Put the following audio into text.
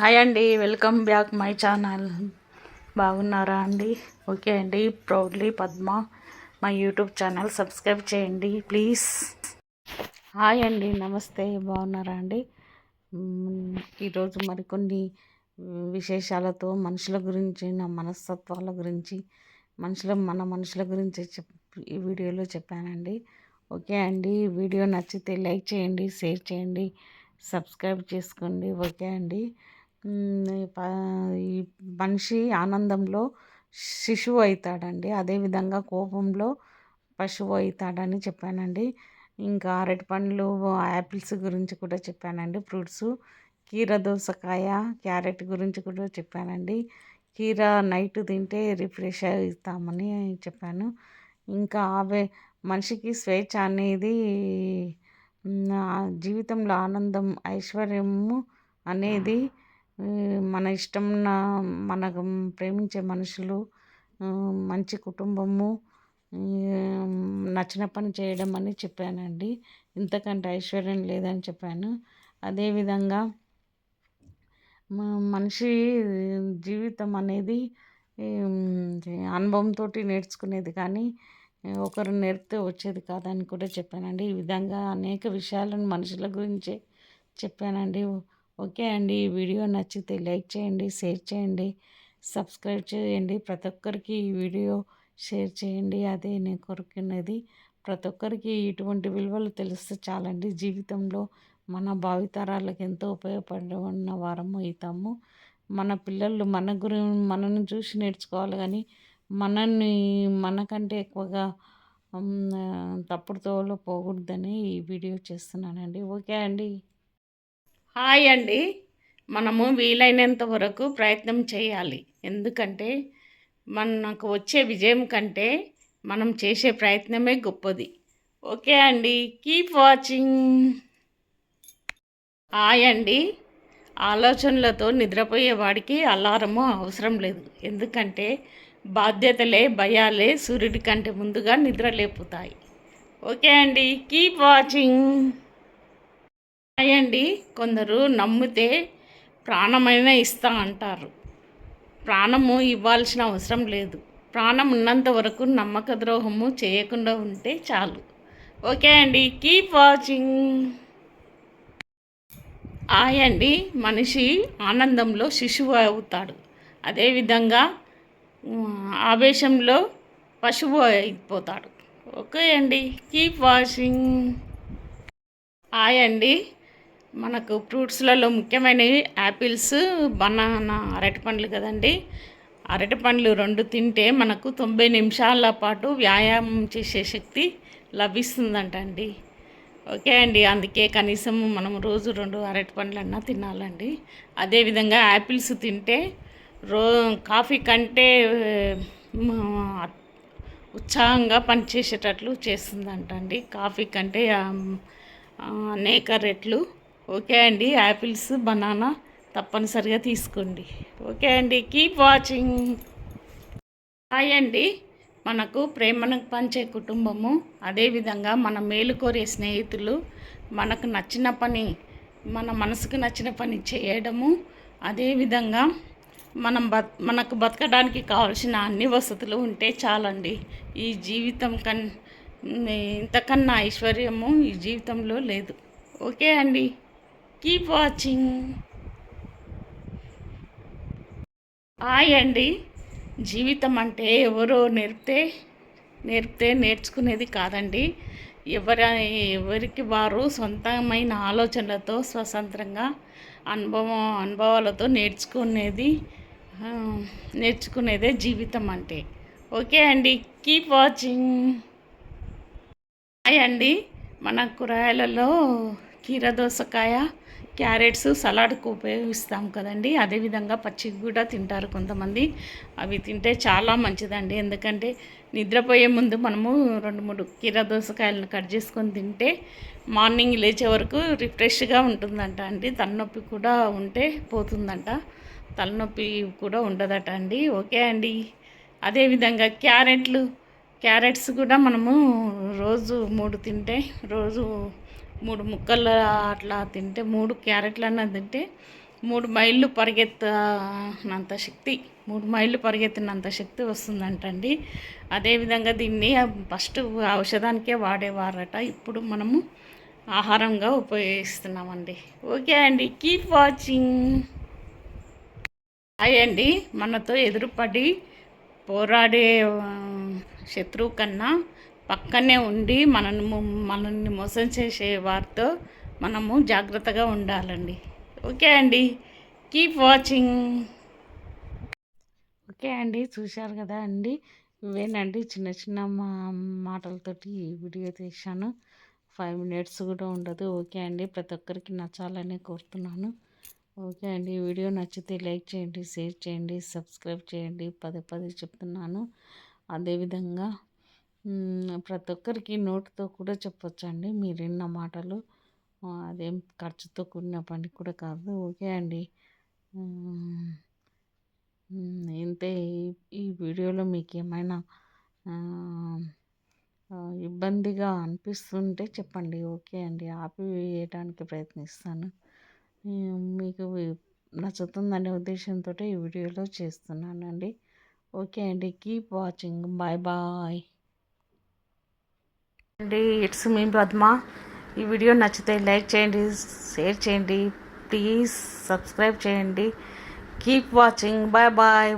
Hi అండి welcome back my channel. బాగున్నారా అండి? ఓకే అండి ప్రౌడ్లీ పద్మ మా యూట్యూబ్ ఛానల్ సబ్స్క్రైబ్ చేయండి ప్లీజ్. హాయ్ అండి నమస్తే బాగున్నారా అండి? ఈరోజు మరికొన్ని విశేషాలతో మనుషుల గురించి నా మనస్తత్వాల గురించి మనుషుల మన మనుషుల గురించి చెప్ ఈ వీడియోలో చెప్పానండి. ఓకే అండి వీడియో నచ్చితే లైక్ చేయండి షేర్ చేయండి సబ్స్క్రైబ్ చేసుకోండి. ఓకే అండి. ఈ మనిషి ఆనందంలో శిశువు అవుతాడండి. అదేవిధంగా కోపంలో పశువు అవుతాడని చెప్పానండి. ఇంకా అరటి పండ్లు యాపిల్స్ గురించి కూడా చెప్పానండి. ఫ్రూట్స్ కీర దోసకాయ క్యారెట్ గురించి కూడా చెప్పానండి. కీర నైట్ తింటే రిఫ్రెష్ అవుతామని చెప్పాను. ఇంకా అవే మనిషికి స్వేచ్ఛ అనేది జీవితంలో ఆనందం ఐశ్వర్యము అనేది మన ఇష్టం మనకు ప్రేమించే మనుషులు మంచి కుటుంబము నచ్చిన పని చేయడం అని చెప్పానండి. ఇంతకంటే ఐశ్వర్యం లేదని చెప్పాను. అదేవిధంగా మనిషి జీవితం అనేది అనుభవంతో నేర్చుకునేది కానీ ఒకరు నేర్పితే వచ్చేది కాదని కూడా చెప్పానండి. ఈ విధంగా అనేక విషయాలను మనుషుల గురించే చెప్పానండి. ఓకే అండి. ఈ వీడియో నచ్చితే లైక్ చేయండి షేర్ చేయండి సబ్స్క్రైబ్ చేయండి. ప్రతి ఒక్కరికి ఈ వీడియో షేర్ చేయండి. అదే నేను కోరుకున్నది. ప్రతి ఒక్కరికి ఇటువంటి విలువలు తెలిస్తే చాలండి. జీవితంలో మన భావితరాలకు ఎంతో ఉపయోగపడిన వారము అవుతాము మన పిల్లలు మన గురి మనల్ని చూసి నేర్చుకోవాలి కానీ మనల్ని మనకంటే ఎక్కువగా తప్పుడు తోలో పోకూడదని ఈ వీడియో చేస్తున్నానండి. ఓకే అండి. హాయ్ అండి. మనము వీలైనంత వరకు ప్రయత్నం చేయాలి. ఎందుకంటే మనకు వచ్చే విజయం కంటే మనం చేసే ప్రయత్నమే గొప్పది. ఓకే అండి. Keep watching. హాయ్ అండి. ఆలోచనలతో నిద్రపోయే వాడికి అలారము అవసరం లేదు. ఎందుకంటే బాధ్యతలే భయాలే సూర్యుడి కంటే ముందుగా నిద్ర లేపుతాయి ఓకే అండి. Keep watching. హాయ్ అండి కొందరు నమ్మితే ప్రాణమైనా ఇస్తా అంటారు. ప్రాణము ఇవ్వాల్సిన అవసరం లేదు. ప్రాణం ఉన్నంత వరకు నమ్మక ద్రోహము చేయకుండా ఉంటే చాలు. ఓకే అండి. Keep watching. ఆయండి మనిషి ఆనందంలో శిశువు అవుతాడు. అదేవిధంగా ఆవేశంలో పశువు అయిపోతాడు. ఓకే అండి. Keep watching. ఆయండి మనకు ఫ్రూట్స్లలో ముఖ్యమైనవి యాపిల్స్ బనానా అరటి పండ్లు కదండి. అరటి పండ్లు రెండు తింటే మనకు తొంభై నిమిషాల పాటు వ్యాయామం చేసే శక్తి లభిస్తుందంట అండి ఓకే అండి. అందుకే కనీసం మనం రోజు రెండు అరటి పండ్లన్నా తినాలండి. అదేవిధంగా యాపిల్స్ తింటే రో కాఫీ కంటే ఉత్సాహంగా పనిచేసేటట్లు చేస్తుందంటండి. కాఫీ కంటే అనేక రెట్లు ఓకే అండి యాపిల్స్ బనానా తప్పనిసరిగా తీసుకోండి. ఓకే అండి కీప్ వాచింగ్ హాయ్ అండి మనకు ప్రేమను పంచే కుటుంబము అదేవిధంగా మన మేలు కోరే స్నేహితులు మనకు నచ్చిన పని మన మనసుకు నచ్చిన పని చేయడము అదేవిధంగా మనం బత్ మనకు బతకడానికి కావాల్సిన అన్ని వసతులు ఉంటే చాలండి. ఈ జీవితం కన్ ఇంతకన్నా ఐశ్వర్యము ఈ జీవితంలో లేదు. ఓకే అండి. కీప్ వాచింగ్ హాయ్ అండి జీవితం అంటే ఎవరో నేర్పితే నేర్పితే నేర్చుకునేది కాదండి. ఎవరి ఎవరికి వారు సొంతమైన ఆలోచనలతో స్వతంత్రంగా అనుభవం అనుభవాలతో నేర్చుకునేది నేర్చుకునేదే జీవితం అంటే. ఓకే అండి కీప్ వాచింగ్ హాయ్ అండి మన కూరగాయలలో కీర దోసకాయ క్యారెట్స్ సలాడ్కు ఉపయోగిస్తాం కదండి. అదేవిధంగా పచ్చి కూడా తింటారు కొంతమంది. అవి తింటే చాలా మంచిదండి. ఎందుకంటే నిద్రపోయే ముందు మనము రెండు మూడు కీర దోసకాయలను కట్ చేసుకొని తింటే మార్నింగ్ లేచే వరకు రిఫ్రెష్గా ఉంటుందంట అండి. తలనొప్పి కూడా ఉంటే పోతుందంట. తలనొప్పి కూడా ఉండదట అండి. ఓకే అండి. అదేవిధంగా క్యారెట్లు క్యారెట్స్ కూడా మనము రోజు మూడు తింటే రోజు మూడు ముక్కలు అట్లా తింటే మూడు క్యారెట్లన్నా తింటే మూడు మైళ్ళు పరిగెత్తినంత శక్తి మూడు మైళ్ళు పరిగెత్తినంత శక్తి వస్తుందంటండి. అదేవిధంగా దీన్ని ఫస్ట్ ఔషధానికే వాడేవారట. ఇప్పుడు మనము ఆహారంగా ఉపయోగిస్తున్నామండి. ఓకే అండి కీప్ వాచింగ్. హాయ్ అండి మనతో ఎదురుపడి పోరాడే శత్రువు కన్నా పక్కనే ఉండి మనల్ని మనల్ని మోసం చేసే వారితో మనము జాగ్రత్తగా ఉండాలండి. ఓకే అండి. కీప్ వాచింగ్ ఓకే అండి. చూశారు కదా అండి. ఇవేనండి చిన్న చిన్న మా మాటలతోటి ఈ వీడియో తీశాను. ఫైవ్ మినిట్స్ కూడా ఉండదు. ఓకే అండి. ప్రతి ఒక్కరికి నచ్చాలని కోరుతున్నాను. ఓకే అండి. వీడియో నచ్చితే లైక్ చేయండి షేర్ చేయండి సబ్స్క్రైబ్ చేయండి. పదే పదే చెప్తున్నాను. అదేవిధంగా ప్రతి ఒక్కరికి నోటితో కూడా చెప్పొచ్చండి. మీరు విన్న మాటలు అదేం ఖర్చుతో కూడిన పని కూడా కాదు. ఓకే అండి. ఇంతే. ఈ- ఈ వీడియోలో మీకు ఏమైనా ఇబ్బందిగా అనిపిస్తుంటే చెప్పండి. ఓకే అండి. ఆపివేయడానికి ప్రయత్నిస్తాను. మీకు నచ్చుతుందనే ఉద్దేశంతో ఈ వీడియోలో చేస్తున్నానండి. ఓకే అండి. Keep watching. Bye bye. అండి ఇట్స్ మీ పద్మ ఈ వీడియో నచ్చితే లైక్ చేయండి షేర్ చేయండి. ప్లీజ్ సబ్స్క్రైబ్ చేయండి. Keep watching bye bye